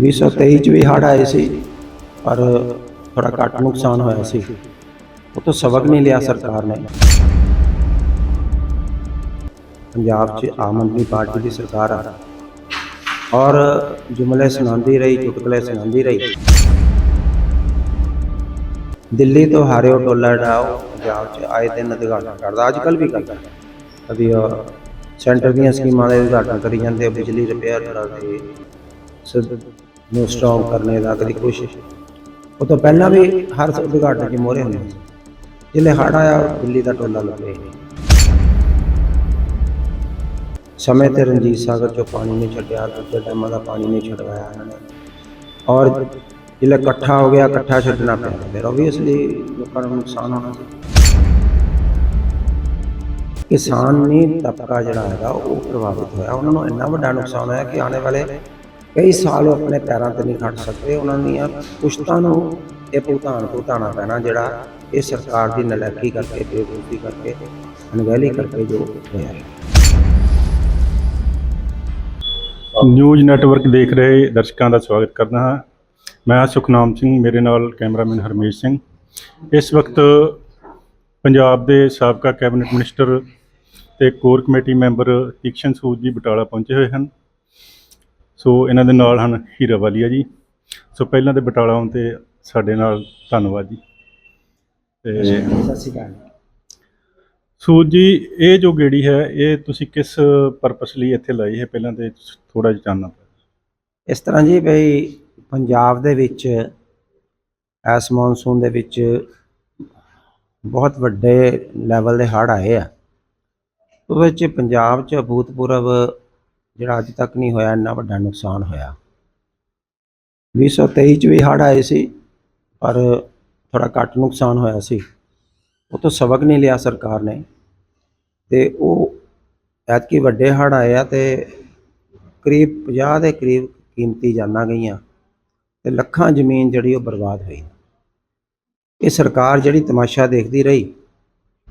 2023 ਚ ਵੀ ਹੜ੍ਹ ਆਏ ਸੀ, ਪਰ ਥੋੜਾ ਘੱਟ ਨੁਕਸਾਨ ਹੋਇਆ ਸੀ। ਉਹ ਤੋਂ ਸਬਕ ਨਹੀਂ ਲਿਆ ਸਰਕਾਰ ਨੇ। ਪੰਜਾਬ 'ਚ ਆਮ ਆਦਮੀ ਪਾਰਟੀ ਦੀ ਸਰਕਾਰ ਆ। ਔਰ ਜੁਮਲੇ ਸੁਣਾਉਂਦੀ ਰਹੀ, ਚੁਟਕਲੇ ਸੁਣਾਉਂਦੀ ਰਹੀ। ਦਿੱਲੀ ਤੋਂ ਹਾਰਿਓ ਟੋਲਾ ਜਿਹੜਾ, ਉਹ ਪੰਜਾਬ 'ਚ ਆਏ ਦਿਨ ਉਦਘਾਟਨ ਕਰਦਾ। ਅੱਜ ਕੱਲ ਵੀ ਕਰਦਾ। ਕਦੀ ਸੈਂਟਰ ਦੀਆਂ ਸਕੀਮਾਂ ਦੇ ਉਦਘਾਟਨ ਕਰੀ ਜਾਂਦੇ ਬਿਜਲੀ ਰਿਪੇਅਰ ਕਰਦੇ ਸ- ਨੂੰ ਸਟਰੋਂਗ ਕਰਨੇ ਦਾ ਕਦੀ ਕੋਸ਼ਿਸ਼। ਉਹ ਤੋਂ ਪਹਿਲਾਂ ਵੀ ਹਰ ਉਦਘਾਟਨ 'ਚ ਮੋਹਰੇ ਹੁੰਦੇ ਸੀ। ਜਿਲੇ ਹੜ੍ਹ ਆਇਆ ਦਿੱਲੀ ਦਾ ਟੋਲਾ ਲੱਗੇ ਸਮੇਂ ਤੇ ਰਣਜੀਤ ਸਾਗਰ ਚੋਂ ਪਾਣੀ ਨਹੀਂ ਛੱਡਿਆ, ਦੂਜੇ ਡੈਮਾਂ ਦਾ ਪਾਣੀ ਨਹੀਂ ਛਡਵਾਇਆ ਇਹਨਾਂ ਨੇ। ਔਰ ਜਿਲੇ ਇਕੱਠਾ ਹੋ ਗਿਆ, ਇਕੱਠਾ ਛੱਡਣਾ ਪਿਆ। ਫਿਰ ਓਬਵੀਅਸਲੀ ਲੋਕਾਂ ਨੂੰ ਨੁਕਸਾਨ ਹੋਣਾ ਸੀ। ਕਿਸਾਨੀ ਤਬਕਾ ਜਿਹੜਾ ਹੈਗਾ, ਉਹ ਪ੍ਰਭਾਵਿਤ ਹੋਇਆ। ਉਹਨਾਂ ਨੂੰ ਇੰਨਾ ਵੱਡਾ ਨੁਕਸਾਨ ਹੋਇਆ ਕਿ ਆਉਣੇ ਵਾਲੇ ਕਈ ਸਾਲ ਉਹ ਆਪਣੇ ਪੈਰਾਂ ਤੇ ਨਹੀਂ ਖੜ ਸਕਦੇ, ਉਹਨਾਂ ਦੀਆਂ ਪੁਸ਼ਤਾਂ ਨੂੰ ਇਹ ਭੁਗਤਾਨ ਭੁਗਤਾਉਣਾ ਪੈਣਾ ਜਿਹੜਾ ਇਹ ਸਰਕਾਰ ਦੀ ਨਲਾਇਕੀ ਕਰਕੇ, ਬੇਵਕੂਫੀ ਕਰਕੇ, ਅਣਗਹਿਲੀ ਕਰਕੇ ਜੋ ਹੋਇਆ ਨਿਊਜ਼ ਨੈਟਵਰਕ ਦੇਖ ਰਹੇ ਦਰਸ਼ਕਾਂ ਦਾ ਸਵਾਗਤ ਕਰਦਾ ਹਾਂ। ਮੈਂ ਸੁਖਨਾਮ ਸਿੰਘ, ਮੇਰੇ ਨਾਲ ਕੈਮਰਾਮੈਨ ਹਰਮੇਸ਼ ਸਿੰਘ। ਇਸ ਵਕਤ ਪੰਜਾਬ ਦੇ ਸਾਬਕਾ ਕੈਬਨਿਟ ਮਿਨਿਸਟਰ ਤੇ core committee member Tikshan Sood ji Batala ਪਹੁੰਚੇ ਹੋਏ ਹਨ। ਸੋ ਇਹਨਾਂ ਦੇ ਨਾਲ ਹਨ ਹੀਰਾ ਵਾਲੀਆ ਜੀ। ਸੋ ਪਹਿਲਾਂ ਤੇ ਬਟਾਲਾ ਆਉਣ ਤੇ ਸਾਡੇ ਨਾਲ ਧੰਨਵਾਦ ਜੀ। ਤੇ ਸਤਿ ਸ਼੍ਰੀ ਅਕਾਲ। ਸੂਦ ਜੀ ਇਹ ਜੋ ਗੇੜੀ ਹੈ ਇਹ ਤੁਸੀਂ ਕਿਸ ਪਰਪਸ ਲਈ ਇੱਥੇ ਲਾਈ ਹੈ? ਪਹਿਲਾਂ ਤੇ ਥੋੜਾ ਜਿਹਾ ਜਾਣਨਾ ਇਸ ਤਰ੍ਹਾਂ ਜੀ ਬਈ ਪੰਜਾਬ ਦੇ ਵਿੱਚ ਐਸ ਮੌਨਸੂਨ ਦੇ ਵਿੱਚ ਬਹੁਤ ਵੱਡੇ ਲੈਵਲ ਦੇ ਹੜ੍ਹ ਆਏ ਆ। ਉਹਦੇ ਵਿੱਚ ਪੰਜਾਬ 'ਚ ਅਭੂਤਪੂਰਵ ਜਿਹੜਾ ਅੱਜ ਤੱਕ ਨਹੀਂ ਹੋਇਆ, ਇੰਨਾ ਵੱਡਾ ਨੁਕਸਾਨ ਹੋਇਆ। 2023 ਚ ਵੀ ਹੜ੍ਹ ਆਏ ਸੀ, ਪਰ ਥੋੜਾ ਘੱਟ ਨੁਕਸਾਨ ਹੋਇਆ ਸੀ। ਉਹ ਤੋਂ ਸਬਕ ਨਹੀਂ ਲਿਆ ਸਰਕਾਰ ਨੇ। ਤੇ ਉਹ ਐਤਕੀ ਵੱਡੇ ਹੜ੍ਹ ਆਏ ਆ ਤੇ ਕਰੀਬ 50 ਦੇ ਕਰੀਬ ਕੀਮਤੀ ਜਾਨਾਂ ਗਈਆਂ ਤੇ ਲੱਖਾਂ ਜ਼ਮੀਨ ਜਿਹੜੀ ਉਹ ਬਰਬਾਦ ਹੋਈ। ਇਹ ਸਰਕਾਰ ਜਿਹੜੀ ਤਮਾਸ਼ਾ ਦੇਖਦੀ ਰਹੀ,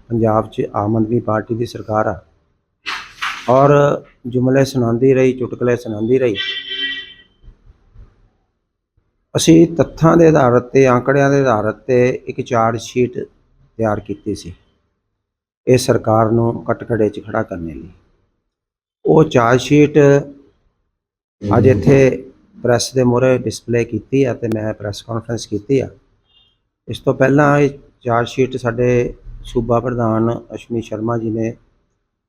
ਪੰਜਾਬ 'ਚ ਆਮ ਆਦਮੀ ਪਾਰਟੀ ਦੀ ਸਰਕਾਰ ਆ। ਔਰ ਜੁਮਲੇ ਸੁਣਾਉਂਦੀ ਰਹੀ, ਚੁਟਕਲੇ ਸੁਣਾਉਂਦੀ ਰਹੀ। ਅਸੀਂ ਤੱਥਾਂ ਦੇ ਆਧਾਰ ਤੇ ਆંકੜਿਆਂ ਦੇ ਆਧਾਰ ਤੇ ਇੱਕ ਚਾਰਟ ਸ਼ੀਟ ਤਿਆਰ ਕੀਤੀ ਸੀ। ਇਹ ਸਰਕਾਰ ਨੂੰ ਕਟਕੜੇ 'ਚ ਖੜਾ ਕਰਨ ਲਈ। ਉਹ ਚਾਰਟ ਸ਼ੀਟ ਅੱਜ ਇੱਥੇ ਪ੍ਰੈਸ ਦੇ ਮੂਹਰੇ ਡਿਸਪਲੇ ਕੀਤੀ ਆ ਤੇ ਮੈਂ ਪ੍ਰੈਸ ਕਾਨਫਰੰਸ ਕੀਤੀ ਆ। ਇਸ ਤੋਂ ਪਹਿਲਾਂ ਇਹ ਚਾਰਟ ਸ਼ੀਟ ਸਾਡੇ ਸੂਬਾ ਪ੍ਰਧਾਨ ਅਸ਼ਵਨੀ ਸ਼ਰਮਾ ਜੀ ਨੇ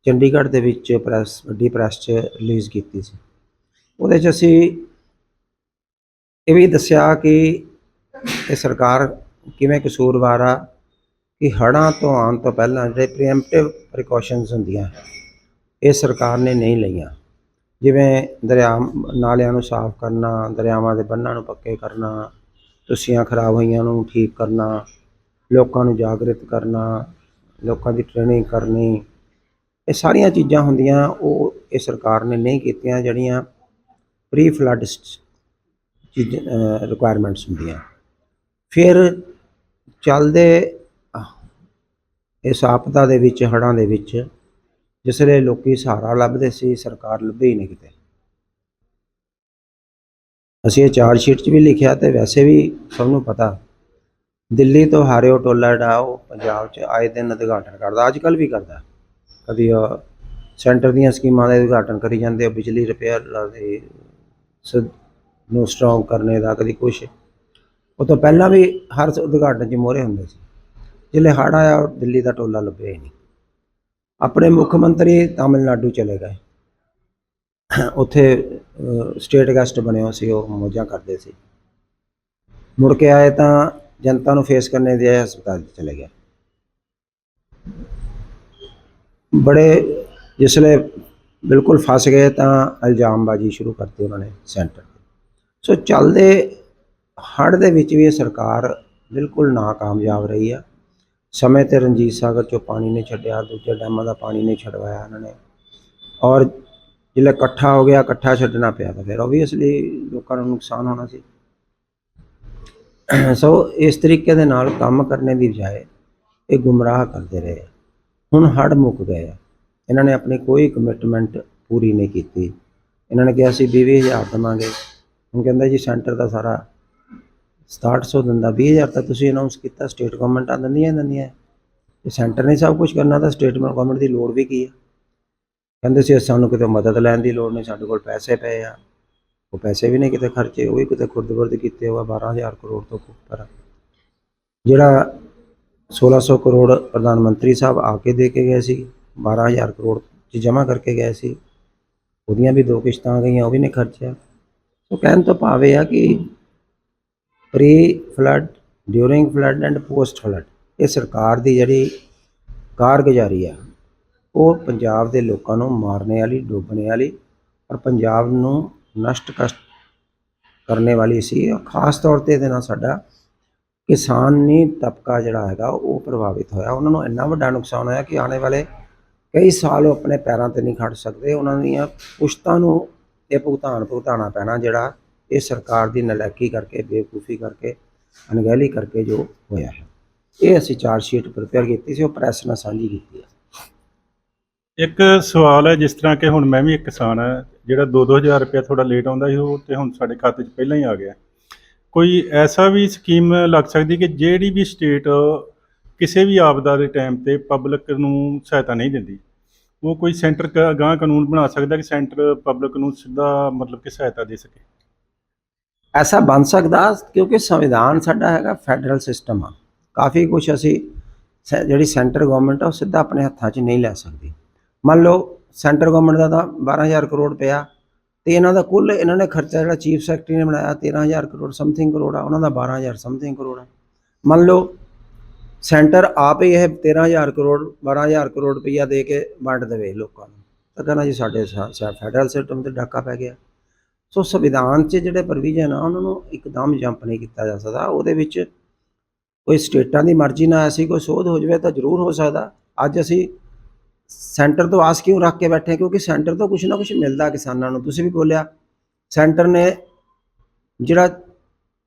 ਚੰਡੀਗੜ੍ਹ ਦੇ ਵਿੱਚ ਪ੍ਰੈਸ, ਵੱਡੀ ਪ੍ਰੈਸ 'ਚ ਰਿਲੀਜ਼ ਕੀਤੀ ਸੀ। ਉਹਦੇ 'ਚ ਅਸੀਂ ਇਹ ਵੀ ਦੱਸਿਆ ਕਿ ਇਹ ਸਰਕਾਰ ਕਿਵੇਂ ਕਸੂਰਵਾਰ ਆ ਕਿ ਹੜ੍ਹਾਂ ਤੋਂ ਆਉਣ ਤੋਂ ਪਹਿਲਾਂ ਜਿਹੜੇ ਪ੍ਰੀਐਮਪਟਿਵ ਪ੍ਰੀਕਾਸ਼ਨਸ ਹੁੰਦੀਆਂ, ਇਹ ਸਰਕਾਰ ਨੇ ਨਹੀਂ ਲਈਆਂ। ਜਿਵੇਂ ਦਰਿਆ, ਨਾਲਿਆਂ ਨੂੰ ਸਾਫ਼ ਕਰਨਾ, ਦਰਿਆਵਾਂ ਦੇ ਬੰਨਾਂ ਨੂੰ ਪੱਕੇ ਕਰਨਾ ਤੁਸੀਆਂ ਖਰਾਬ ਹੋਈਆਂ ਨੂੰ ਠੀਕ ਕਰਨਾ, ਲੋਕਾਂ ਨੂੰ ਜਾਗਰਿਤ ਕਰਨਾ, ਲੋਕਾਂ ਦੀ ਟ੍ਰੇਨਿੰਗ ਕਰਨੀ ਇਹ ਸਾਰੀਆਂ ਚੀਜ਼ਾਂ ਹੁੰਦੀਆਂ, ਉਹ ਇਹ ਸਰਕਾਰ ਨੇ ਨਹੀਂ ਕੀਤੀਆਂ ਜਿਹੜੀਆਂ ਪ੍ਰੀ ਫਲੱਡ ਚੀਜ਼ ਰਿਕੁਆਇਰਮੈਂਟਸ ਹੁੰਦੀਆਂ। ਫਿਰ ਚੱਲਦੇ ਇਸ ਆਪਦਾ ਦੇ ਵਿੱਚ, ਹੜ੍ਹਾਂ ਦੇ ਵਿੱਚ, ਜਿਸ ਵੇਲੇ ਲੋਕੀ ਸਹਾਰਾ ਲੱਭਦੇ ਸੀ, ਸਰਕਾਰ ਲੱਭੀ ਹੀ ਨਹੀਂ ਕਿਤੇ। ਅਸੀਂ ਇਹ ਚਾਰ ਸ਼ੀਟ 'ਚ ਵੀ ਲਿਖਿਆ ਤੇ ਵੈਸੇ ਵੀ ਸਭ ਨੂੰ ਪਤਾ, ਦਿੱਲੀ ਤੋਂ ਹਾਰਿਓ ਟੋਲਾ ਜਿਹੜਾ ਉਹ ਪੰਜਾਬ 'ਚ ਆਏ ਦਿਨ ਉਦਘਾਟਨ ਕਰਦਾ, ਅੱਜ ਕੱਲ ਵੀ ਕਰਦਾ। ਕਦੀ ਉਹ ਸੈਂਟਰ ਦੀਆਂ ਸਕੀਮਾਂ ਦੇ ਉਦਘਾਟਨ ਕਰੀ ਜਾਂਦੇ ਆ, ਬਿਜਲੀ ਰਿਪੇਅਰ ਦੇ ਸ- ਨੂੰ ਸਟਰੋਂਗ ਕਰਨੇ ਦਾ ਕਦੀ ਕੁਛ। ਉਹ ਤੋਂ ਪਹਿਲਾਂ ਵੀ ਹਰ ਉਦਘਾਟਨ 'ਚ ਮੋਹਰੇ ਹੁੰਦੇ ਸੀ। ਜਿਲੇ ਹੜ੍ਹ ਆਇਆ ਦਿੱਲੀ ਦਾ ਟੋਲਾ ਲੱਭਿਆ ਹੀ ਨਹੀਂ। ਆਪਣੇ ਮੁੱਖ ਮੰਤਰੀ ਤਾਮਿਲਨਾਡੂ ਚਲੇ ਗਏ। ਉੱਥੇ ਸਟੇਟ ਗੈਸਟ ਬਣੇ ਸੀ, ਉਹ ਮੌਜਾਂ ਕਰਦੇ ਸੀ। ਮੁੜ ਕੇ ਆਏ ਤਾਂ ਜਨਤਾ ਨੂੰ ਫੇਸ ਕਰਨੇ ਦੇ ਹਸਪਤਾਲ 'ਚ ਚਲੇ ਗਏ। ਬੜੇ ਜਿਸਲੇ ਬਿਲਕੁਲ ਫਸ ਗਏ ਤਾਂ ਇਲਜ਼ਾਮਬਾਜ਼ੀ ਸ਼ੁਰੂ ਕਰਤੀ ਉਹਨਾਂ ਨੇ ਸੈਂਟਰ ਤੇ। ਸੋ ਚੱਲਦੇ ਹੜ੍ਹ ਦੇ ਵਿੱਚ ਵੀ ਇਹ ਸਰਕਾਰ ਬਿਲਕੁਲ ਨਾਕਾਮਯਾਬ ਰਹੀ ਆ। ਸਮੇਂ ਤੇ ਰਣਜੀਤ ਸਾਗਰ ਚੋਂ ਪਾਣੀ ਨਹੀਂ ਛੱਡਿਆ, ਦੂਜੇ ਡੈਮਾਂ ਦਾ ਪਾਣੀ ਨਹੀਂ ਛਡਵਾਇਆ ਉਹਨਾਂ ਨੇ। ਔਰ ਜਿਹੜਾ ਇਕੱਠਾ ਹੋ ਗਿਆ, ਇਕੱਠਾ ਛੱਡਣਾ ਪਿਆ ਤਾਂ ਫਿਰ ਓਬਵੀਅਸਲੀ ਲੋਕਾਂ ਨੂੰ ਨੁਕਸਾਨ ਹੋਣਾ ਸੀ। ਸੋ ਇਸ ਤਰੀਕੇ ਦੇ ਨਾਲ ਕੰਮ ਕਰਨੇ ਦੀ ਬਜਾਏ ਇਹ ਗੁੰਮਰਾਹ ਕਰਦੇ ਰਹੇ। ਹੁਣ ਹੜ ਮੁੱਕ ਗਏ ਆ। ਇਹਨਾਂ ਨੇ ਆਪਣੀ ਕੋਈ ਕਮਿਟਮੈਂਟ ਪੂਰੀ ਨਹੀਂ ਕੀਤੀ। ਇਹਨਾਂ ਨੇ ਕਿਹਾ ਸੀ 20000 ਦੇਵਾਂਗੇ। ਹੁਣ ਕਹਿੰਦਾ ਜੀ ਸੈਂਟਰ ਦਾ ਸਾਰਾ 6700 ਦਿੰਦਾ। 20000 ਤਾਂ ਤੁਸੀਂ ਅਨਾਉਂਸ ਕੀਤਾ ਸਟੇਟ ਗਵਰਨਮੈਂਟਾਂ ਦਿੰਦੀਆਂ ਹੀ ਦਿੰਦੀਆਂ। ਤੇ ਸੈਂਟਰ ਨੇ ਸਭ ਕੁਝ ਕਰਨਾ ਤਾਂ ਸਟੇਟ ਗਵਰਨਮੈਂਟ ਦੀ ਲੋੜ ਵੀ ਕੀ ਹੈ ਕਹਿੰਦੇ ਸੀ, ਸਾਨੂੰ ਕਿਤੇ ਮਦਦ ਲੈਣ ਦੀ ਲੋੜ ਨਹੀਂ, ਸਾਡੇ ਕੋਲ ਪੈਸੇ ਪਏ ਆ। ਉਹ ਪੈਸੇ ਵੀ ਨਹੀਂ ਕਿਤੇ ਖਰਚੇ, ਉਹ ਵੀ ਕਿਤੇ ਖੁਰਦ-ਬੁਰਦ ਕੀਤੇ ਹੋਆ 12000 ਕਰੋੜ ਤੋਂ ਉੱਪਰ। ਜਿਹੜਾ 1600 ਕਰੋੜ ਪ੍ਰਧਾਨ ਮੰਤਰੀ ਸਾਹਿਬ ਆ ਕੇ ਦੇ ਕੇ ਗਏ ਸੀ 12000 ਕਰੋੜ ਚ ਜਮ੍ਹਾਂ ਕਰਕੇ ਗਏ ਸੀ। ਉਹਦੀਆਂ ਵੀ ਦੋ ਕਿਸ਼ਤਾਂ ਗਈਆਂ, ਉਹ ਵੀ ਨੇ ਖਰਚਿਆ ਸੋ ਕਹਿਣ ਤੋਂ ਭਾਵ ਇਹ ਆ ਕਿ pre flood during flood and post flood ਇਹ ਸਰਕਾਰ ਦੀ ਜਿਹੜੀ ਕਾਰਗੁਜ਼ਾਰੀ ਆ, ਉਹ ਪੰਜਾਬ ਦੇ ਲੋਕਾਂ ਨੂੰ ਮਾਰਨੇ ਵਾਲੀ, ਡੋਬਣੇ ਵਾਲੀ ਔਰ ਪੰਜਾਬ ਨੂੰ ਨਸ਼ਟ ਕਸ਼ਟ ਕਰਨੇ ਵਾਲੀ ਸੀ। ਔਰ ਖਾਸ ਤੌਰ ਤੇ ਇਹਦੇ ਨਾਲ ਸਾਡਾ ਕਿਸਾਨੀ ਤਬਕਾ ਜਿਹੜਾ ਹੈਗਾ ਉਹ ਪ੍ਰਭਾਵਿਤ ਹੋਇਆ। ਉਹਨਾਂ ਨੂੰ ਇੰਨਾ ਵੱਡਾ ਨੁਕਸਾਨ ਹੋਇਆ ਕਿ ਆਉਣੇ ਵਾਲੇ ਕਈ ਸਾਲ ਉਹ ਆਪਣੇ ਪੈਰਾਂ ਤੇ ਨਹੀਂ ਖੜ ਸਕਦੇ। ਉਹਨਾਂ ਦੀਆਂ ਪੁਸ਼ਤਾਂ ਨੂੰ ਇਹ ਭੁਗਤਾਨ ਭੁਗਤਾਣਾ ਪੈਣਾ ਜਿਹੜਾ ਇਹ ਸਰਕਾਰ ਦੀ ਨਲਾਇਕੀ ਕਰਕੇ, ਬੇਵਕੂਫੀ ਕਰਕੇ, ਅਣਗਹਿਲੀ ਕਰਕੇ ਜੋ ਹੋਇਆ ਹੈ। ਇਹ ਅਸੀਂ ਚਾਰ ਸ਼ੀਟ ਪ੍ਰਿਪੇਅਰ ਕੀਤੀ ਸੀ, ਉਹ ਪ੍ਰੈਸ ਨਾਲ ਸਾਂਝੀ ਕੀਤੀ ਹੈ। ਇੱਕ ਸਵਾਲ ਹੈ ਜਿਸ ਤਰ੍ਹਾਂ ਕਿ ਹੁਣ ਮੈਂ ਵੀ ਇੱਕ ਕਿਸਾਨ ਹਾਂ, ਜਿਹੜਾ 2-2000 ਰੁਪਏ ਥੋੜਾ ਲੇਟ ਆਉਂਦਾ ਸੀ, ਉਹ ਤੇ ਹੁਣ ਸਾਡੇ ਖਾਤੇ 'ਚ ਪਹਿਲਾਂ ਹੀ ਆ ਗਿਆ। ਕੋਈ ਐਸਾ ਵੀ ਸਕੀਮ ਲੱਗ ਸਕਦੀ ਕਿ ਜਿਹੜੀ ਵੀ ਸਟੇਟ ਕਿਸੇ ਵੀ ਆਪਦਾ ਦੇ ਟਾਈਮ ਤੇ ਪਬਲਿਕ ਨੂੰ ਸਹਾਇਤਾ ਨਹੀਂ ਦਿੰਦੀ? ਉਹ ਕੋਈ ਸੈਂਟਰ ਗਾਂ ਕਾਨੂੰਨ ਬਣਾ ਸਕਦਾ ਕਿ ਸੈਂਟਰ ਪਬਲਿਕ ਨੂੰ ਸਿੱਧਾ ਮਤਲਬ ਕਿ ਸਹਾਇਤਾ ਦੇ ਸਕੇ? ਐਸਾ ਬਣ ਸਕਦਾ ਕਿਉਂਕਿ ਸੰਵਿਧਾਨ ਸਾਡਾ ਹੈਗਾ ਫੈਡਰਲ ਸਿਸਟਮ ਆ। ਕਾਫੀ ਕੁਝ ਅਸੀਂ ਸੈ- ਜਿਹੜੀ ਸੈਂਟਰ ਗਵਰਨਮੈਂਟ ਆ, ਉਹ ਸਿੱਧਾ ਆਪਣੇ ਹੱਥਾਂ 'ਚ ਨਹੀਂ ਲੈ ਸਕਦੀ। ਮੰਨ ਲਓ ਸੈਂਟਰ ਗਵਰਨਮੈਂਟ ਦਾ ਤਾਂ 12000 ਕਰੋੜ ਪਿਆ। ਤੇ ਇਹਨਾਂ ਦਾ ਕੁੱਲ, ਇਹਨਾਂ ਨੇ ਖਰਚਾ ਜਿਹੜਾ ਚੀਫ ਸੈਕਟਰੀ ਨੇ ਬਣਾਇਆ 13000 ਕਰੋੜ ਸਮਥਿੰਗ ਕਰੋੜ ਆ, ਉਹਨਾਂ ਦਾ 12000 ਸਮਥਿੰਗ ਕਰੋੜ ਆ। ਮੰਨ ਲਓ ਸੈਂਟਰ ਆਪ ਹੀ ਇਹ 13000 ਕਰੋੜ 12000 ਕਰੋੜ ਰੁਪਈਆ ਦੇ ਕੇ ਵੰਡ ਦੇਵੇ ਲੋਕਾਂ ਨੂੰ। ਤਾਂ ਕਹਿੰਦਾ ਜੀ ਸਾਡੇ ਫੈਡਰਲ ਸਿਸਟਮ ਤੇ ਡਾਕਾ ਪੈ ਗਿਆ। ਸੋ ਸੰਵਿਧਾਨ 'ਚ ਜਿਹੜੇ ਪ੍ਰੋਵੀਜ਼ਨ ਆ, ਉਹਨਾਂ ਨੂੰ ਇੱਕਦਮ ਜੰਪ ਨਹੀਂ ਕੀਤਾ ਜਾ ਸਕਦਾ। ਉਹਦੇ ਵਿੱਚ ਕੋਈ ਸਟੇਟਾਂ ਦੀ ਮਰਜ਼ੀ ਨਾਲ ਐਸੀ ਕੋਈ ਸੋਧ ਹੋ ਜਾਵੇ ਤਾਂ ਜ਼ਰੂਰ ਹੋ ਸਕਦਾ। ਅੱਜ ਅਸੀਂ ਸੈਂਟਰ ਤੋਂ ਆਸ ਕਿਉਂ ਰੱਖ ਕੇ ਬੈਠੇ? ਕਿਉਂਕਿ ਸੈਂਟਰ ਤੋਂ ਕੁਝ ਨਾ ਕੁਝ ਮਿਲਦਾ ਕਿਸਾਨਾਂ ਨੂੰ। ਤੁਸੀਂ ਵੀ ਬੋਲਿਆ, ਸੈਂਟਰ ਨੇ ਜਿਹੜਾ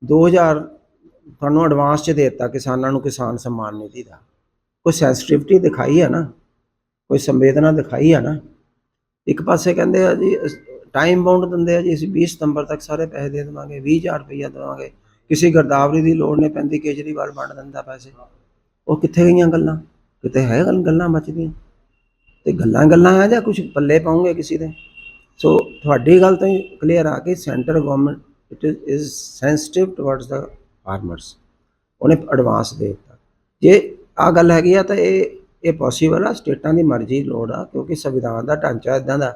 2000 ਤੁਹਾਨੂੰ ਐਡਵਾਂਸ 'ਚ ਦੇ ਦਿੱਤਾ, ਕਿਸਾਨਾਂ ਨੂੰ ਕਿਸਾਨ ਸਨਮਾਨ ਨਿਧੀ ਦਾ। ਕੋਈ ਸੈਂਸਿਟਿਵਿਟੀ ਦਿਖਾਈ ਹੈ ਨਾ? ਕੋਈ ਸੰਵੇਦਨਾ ਦਿਖਾਈ ਹੈ ਨਾ? ਇੱਕ ਪਾਸੇ ਕਹਿੰਦੇ ਆ ਜੀ ਟਾਈਮ ਬਾਉਂਡ ਦਿੰਦੇ ਆ ਜੀ, ਅਸੀਂ 20 ਸਤੰਬਰ ਤੱਕ ਸਾਰੇ ਪੈਸੇ ਦੇ ਦੇਵਾਂਗੇ 20000 ਰੁਪਈਆ ਦੇਵਾਂਗੇ। ਕਿਸੇ ਗਰਦਾਵਰੀ ਦੀ ਲੋੜ ਨਹੀਂ ਪੈਂਦੀ, ਕੇਜਰੀਵਾਲ ਵੰਡ ਦਿੰਦਾ ਪੈਸੇ। ਉਹ ਕਿੱਥੇ ਗਈਆਂ ਗੱਲਾਂ? ਕਿਤੇ ਹੈ ਗੱਲਾਂ ਬਚਦੀਆਂ? ਤੇ ਗੱਲਾਂ ਗੱਲਾਂ ਆ ਜਾਂ ਕੁਝ ਪੱਲੇ ਪਾਉਂਗੇ ਕਿਸੇ ਦੇ? ਸੋ ਤੁਹਾਡੀ ਗੱਲ ਤੋਂ ਹੀ ਕਲੀਅਰ ਆ ਕਿ centre government it is sensitive towards the farmers ਉਹਨੇ ਐਡਵਾਂਸ ਦੇ ਦਿੱਤਾ। ਜੇ ਆ ਗੱਲ ਹੈਗੀ ਆ ਤਾਂ ਇਹ ਇਹ ਪੋਸੀਬਲ ਆ, ਸਟੇਟਾਂ ਦੀ ਮਰਜ਼ੀ ਲੋੜ ਆ, ਕਿਉਂਕਿ ਸੰਵਿਧਾਨ ਦਾ ਢਾਂਚਾ ਇਦਾਂ ਦਾ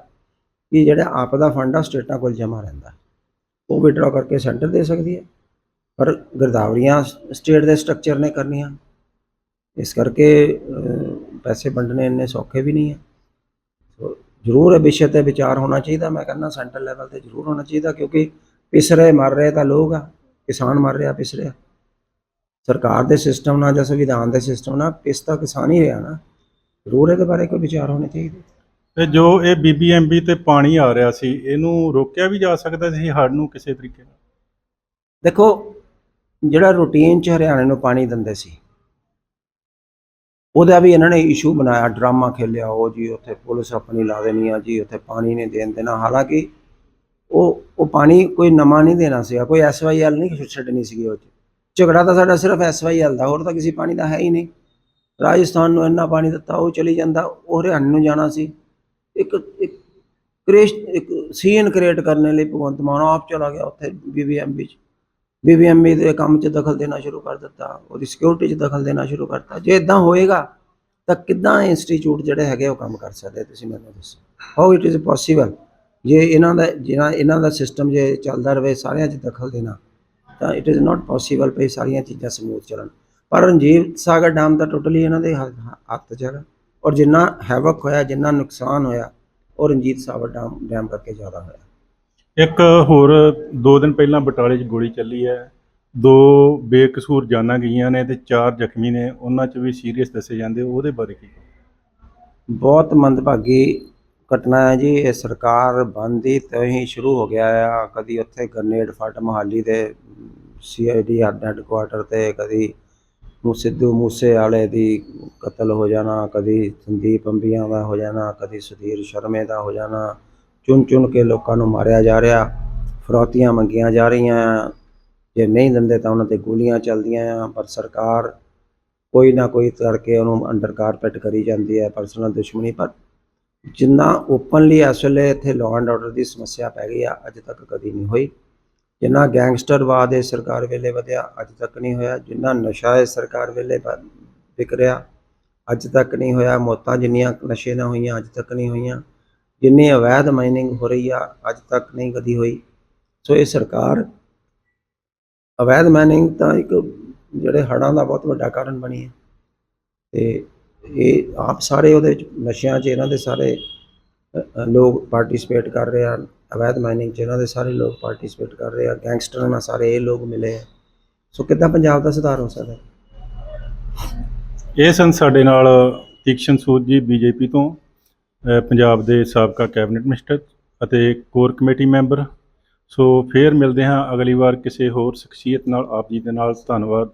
ਕਿ ਜਿਹੜਾ ਆਪ ਦਾ ਫੰਡ ਆ, ਸਟੇਟਾਂ ਕੋਲ ਜਮ੍ਹਾਂ ਰਹਿੰਦਾ। ਉਹ ਵਿਡਰਾ ਕਰਕੇ ਸੈਂਟਰ ਦੇ ਸਕਦੀ ਹੈ ਪਰ ਗਰਦਾਵਰੀਆਂ ਸਟੇਟ ਦੇ ਸਟਰਕਚਰ ਨੇ ਕਰਨੀਆਂ। ਇਸ ਕਰਕੇ ਪੈਸੇ ਵੰਡਣੇ ਇੰਨੇ ਸੌਖੇ ਵੀ ਨਹੀਂ ਹੈ ਸੋ ਜ਼ਰੂਰ ਇਹ ਵਿਸ਼ੇ ਤੇ ਵਿਚਾਰ ਹੋਣਾ ਚਾਹੀਦਾ। ਮੈਂ ਕਹਿੰਦਾ ਸੈਂਟਰ ਲੈਵਲ ਤੇ ਜ਼ਰੂਰ ਹੋਣਾ ਚਾਹੀਦਾ ਕਿਉਂਕਿ ਪਿਸ ਰਹੇ ਮਰ ਰਹੇ ਤਾਂ ਲੋਕ ਆ। ਕਿਸਾਨ ਮਰ ਰਿਹਾ ਪਿਸ ਰਿਹਾ। ਸਰਕਾਰ ਦੇ ਸਿਸਟਮ ਨਾਲ ਜਾਂ ਸੰਵਿਧਾਨ ਦੇ ਸਿਸਟਮ ਨਾਲ ਪਿਸ ਤਾਂ ਕਿਸਾਨ ਹੀ ਰਿਹਾ ਨਾ। ਜ਼ਰੂਰ ਇਹਦੇ ਬਾਰੇ ਕੋਈ ਵਿਚਾਰ ਹੋਣੇ ਚਾਹੀਦੇ। ਤੇ ਜੋ ਇਹ ਬੀਬੀਐਮਬੀ ਤੇ ਪਾਣੀ ਆ ਰਿਹਾ ਸੀ ਇਹਨੂੰ ਰੋਕਿਆ ਵੀ ਜਾ ਸਕਦਾ ਸੀ ਹੜ੍ਹ ਨੂੰ ਕਿਸੇ ਤਰੀਕੇ ਨਾਲ? ਦੇਖੋ ਜਿਹੜਾ ਰੂਟੀਨ ਚ ਹਰਿਆਣੇ ਨੂੰ ਪਾਣੀ ਦਿੰਦੇ ਸੀ ਉਹਦਾ ਵੀ ਇਹਨਾਂ ਨੇ ਇਸ਼ੂ ਬਣਾਇਆ, ਡਰਾਮਾ ਖੇਲਿਆ, ਉਹ ਜੀ ਉੱਥੇ ਪੁਲਿਸ ਆਪਣੀ ਲਾ ਦੇਣੀ ਆ ਜੀ, ਉੱਥੇ ਪਾਣੀ ਨਹੀਂ ਦੇਣ ਦੇਣਾ। ਹਾਲਾਂਕਿ ਉਹ ਉਹ ਪਾਣੀ ਕੋਈ ਨਵਾਂ ਨਹੀਂ ਦੇਣਾ ਸੀਗਾ, ਕੋਈ ਐਸਵਾਈਐਲ ਨਹੀਂ ਛੱਡਣੀ ਸੀਗੀ ਉਹ 'ਚ। ਝਗੜਾ ਤਾਂ ਸਾਡਾ ਸਿਰਫ ਐਸਵਾਈਐਲ ਦਾ, ਹੋਰ ਤਾਂ ਕਿਸੇ ਪਾਣੀ ਦਾ ਹੈ ਹੀ ਨਹੀਂ। ਰਾਜਸਥਾਨ ਨੂੰ ਇੰਨਾ ਪਾਣੀ ਦਿੱਤਾ, ਉਹ ਚਲੀ ਜਾਂਦਾ, ਉਹ ਹਰਿਆਣੇ ਨੂੰ ਜਾਣਾ ਸੀ। ਇੱਕ ਇੱਕ ਕ੍ਰੇਸ਼, ਇੱਕ ਸੀਨ ਕ੍ਰੀਏਟ ਕਰਨ ਲਈ ਭਗਵੰਤ ਮਾਨ ਆਪ ਚਲਾ ਗਿਆ ਉੱਥੇ ਬੀਬੀਐਮਬੀ 'ਚ। ਬੀਬੀਐਮਬੀ ਦੇ ਕੰਮ 'ਚ ਦਖਲ ਦੇਣਾ ਸ਼ੁਰੂ ਕਰ ਦਿੱਤਾ, ਉਹਦੀ ਸਿਕਿਉਰਿਟੀ 'ਚ ਦਖਲ ਦੇਣਾ ਸ਼ੁਰੂ ਕਰਤਾ। ਜੇ ਇਦਾਂ ਹੋਏਗਾ, ਤਾਂ ਕਿੱਦਾਂ ਇੰਸਟੀਚਿਊਟ ਜਿਹੜੇ ਹੈਗੇ ਉਹ ਕੰਮ ਕਰ ਸਕਦੇ ਤੁਸੀਂ ਮੈਨੂੰ ਦੱਸੋ? ਹਾਊ ਇਟ ਇਜ਼ ਪੋਸੀਬਲ ਜੇ ਇਹਨਾਂ ਦਾ ਜਿਹੜਾ ਇਹਨਾਂ ਦਾ ਸਿਸਟਮ ਜੇ ਚੱਲਦਾ ਰਹੇ, ਸਾਰਿਆਂ 'ਚ ਦਖਲ ਦੇਣਾ, ਤਾਂ ਇਟ ਇਜ਼ ਨਾਟ ਪੋਸੀਬਲ ਪਈ ਸਾਰੀਆਂ ਚੀਜ਼ਾਂ ਸਮੂਥ ਚੱਲਣ। ਪਰ ਰਣਜੀਤ ਸਾਗਰ ਡੈਮ ਤਾਂ ਟੋਟਲੀ ਇਹਨਾਂ ਦੇ ਹੱਥ ਹੱਥ 'ਚ ਹੈਗਾ। ਔਰ ਜਿੰਨਾ ਹੈਵਕ ਹੋਇਆ, ਜਿੰਨਾ ਨੁਕਸਾਨ ਹੋਇਆ, ਉਹ ਰਣਜੀਤ ਸਾਗਰ ਡੈਮ ਡੈਮ ਕਰਕੇ ਜ਼ਿਆਦਾ ਹੋਇਆ। ਇੱਕ ਹੋਰ ਦੋ ਦਿਨ ਪਹਿਲਾਂ ਬਟਾਲੇ 'ਚ ਗੋਲੀ ਚੱਲੀ ਹੈ। ਦੋ ਬੇਕਸੂਰ ਜਾਨਾਂ ਗਈਆਂ ਨੇ ਤੇ ਚਾਰ ਜ਼ਖਮੀ ਨੇ। ਉਹਨਾਂ 'ਚ ਵੀ ਸੀਰੀਅਸ ਦੱਸੇ ਜਾਂਦੇ। ਉਹਦੇ ਬਾਰੇ ਕੀ ਬਹੁਤ ਮੰਦਭਾਗੀ ਘਟਨਾ ਹੈ ਜੀ। ਇਹ ਸਰਕਾਰ ਬੰਦੀ ਤੋਂ ਹੀ ਸ਼ੁਰੂ ਹੋ ਗਿਆ ਆ। ਕਦੀ ਉੱਥੇ ਗ੍ਰਨੇਡ ਫਟ ਮਹਾਲੀ ਦੇ ਸੀਆਈਡੀ ਹੈੱਡਕੁਆਟਰ ਤੇ ਕਦੀ ਸਿੱਧੂ ਮੂਸੇ ਵਾਲੇ ਦੀ ਕਤਲ ਹੋ ਜਾਣਾ, ਕਦੀ ਸੰਦੀਪ ਅੰਬੀਆਂ ਦਾ ਹੋ ਜਾਣਾ, ਕਦੀ ਸੁਧੀਰ ਸ਼ਰਮੇ ਦਾ ਹੋ ਜਾਣਾ। ਚੁਣ ਚੁਣ ਕੇ ਲੋਕਾਂ ਨੂੰ ਮਾਰਿਆ ਜਾ ਰਿਹਾ। ਫਰੌਤੀਆਂ ਮੰਗੀਆਂ ਜਾ ਰਹੀਆਂ। ਆ ਜੇ ਨਹੀਂ ਦਿੰਦੇ ਤਾਂ ਉਹਨਾਂ ਤੇ ਗੋਲੀਆਂ ਚੱਲਦੀਆਂ ਆ, ਪਰ ਸਰਕਾਰ ਕੋਈ ਨਾ ਕੋਈ ਕਰਕੇ ਉਹਨੂੰ ਅੰਡਰ ਕਾਰਪੈਟ ਕਰੀ ਜਾਂਦੀ ਹੈ ਪਰਸਨਲ ਦੁਸ਼ਮਣੀ, ਪਰ ਜਿੰਨਾ ਓਪਨਲੀ ਇਸ ਵੇਲੇ ਇੱਥੇ ਲਾਅ ਐਂਡ ਆਰਡਰ ਦੀ ਸਮੱਸਿਆ ਪੈ ਗਈ ਆ, ਅੱਜ ਤੱਕ ਕਦੀ ਨਹੀਂ ਹੋਈ। ਜਿੰਨਾ ਗੈਂਗਸਟਰਵਾਦ ਇਸ ਸਰਕਾਰ ਵੇਲੇ ਵਧਿਆ, ਅੱਜ ਤੱਕ ਨਹੀਂ ਹੋਇਆ। ਜਿੰਨਾ ਨਸ਼ਾ ਇਸ ਸਰਕਾਰ ਵੇਲੇ ਵ- ਵਿਕ ਰਿਹਾ, ਅੱਜ ਤੱਕ ਨਹੀਂ ਹੋਇਆ। ਮੌਤਾਂ ਜਿੰਨੀਆਂ ਨਸ਼ੇ ਨਾਲ ਹੋਈਆਂ, ਅੱਜ ਤੱਕ ਨਹੀਂ ਹੋਈਆਂ। ਜਿੰਨੀ ਅਵੈਧ ਮਾਈਨਿੰਗ ਹੋ ਰਹੀ ਆ, ਅੱਜ ਤੱਕ ਨਹੀਂ ਕਦੀ ਹੋਈ। ਸੋ ਇਹ ਸਰਕਾਰ ਅਵੈਧ ਮਾਈਨਿੰਗ ਤਾਂ ਇੱਕ ਜਿਹੜੇ ਹੜ੍ਹਾਂ ਦਾ ਬਹੁਤ ਵੱਡਾ ਕਾਰਨ ਬਣੀ ਹੈ। ਤੇ ਇਹ ਆਪ ਸਾਰੇ ਉਹਦੇ ਵਿੱਚ ਨਸ਼ਿਆਂ 'ਚ ਇਹਨਾਂ ਦੇ ਸਾਰੇ ਲੋਕ ਪਾਰਟਿਸਿਪੇਟ ਕਰ ਰਹੇ ਆ। ਅਵੈਧ ਮਾਈਨਿੰਗ 'ਚ ਇਹਨਾਂ ਦੇ ਸਾਰੇ ਲੋਕ ਪਾਰਟਿਸਿਪੇਟ ਕਰ ਰਹੇ ਆ। ਗੈਂਗਸਟਰਾਂ ਨਾਲ ਸਾਰੇ ਇਹ ਲੋਕ ਮਿਲੇ ਆ। ਸੋ ਕਿੱਦਾਂ ਪੰਜਾਬ ਦਾ ਸੁਧਾਰ ਹੋ ਸਕਦਾ? ਇਹ ਸਨ ਸਾਡੇ ਨਾਲ ਤੀਕਸ਼ਨ ਸੂਦ ਜੀ, ਬੀਜੇਪੀ ਤੋਂ। ਪੰਜਾਬ ਦੇ ਸਾਬਕਾ ਕੈਬਨਿਟ ਮਿਨਿਸਟਰ ਅਤੇ ਕੋਰ ਕਮੇਟੀ ਮੈਂਬਰ। ਸੋ ਫੇਰ ਮਿਲਦੇ ਹਾਂ ਅਗਲੀ ਵਾਰ ਕਿਸੇ ਹੋਰ ਸ਼ਖਸੀਅਤ ਨਾਲ, ਆਪ ਜੀ ਦੇ ਨਾਲ। ਧੰਨਵਾਦ।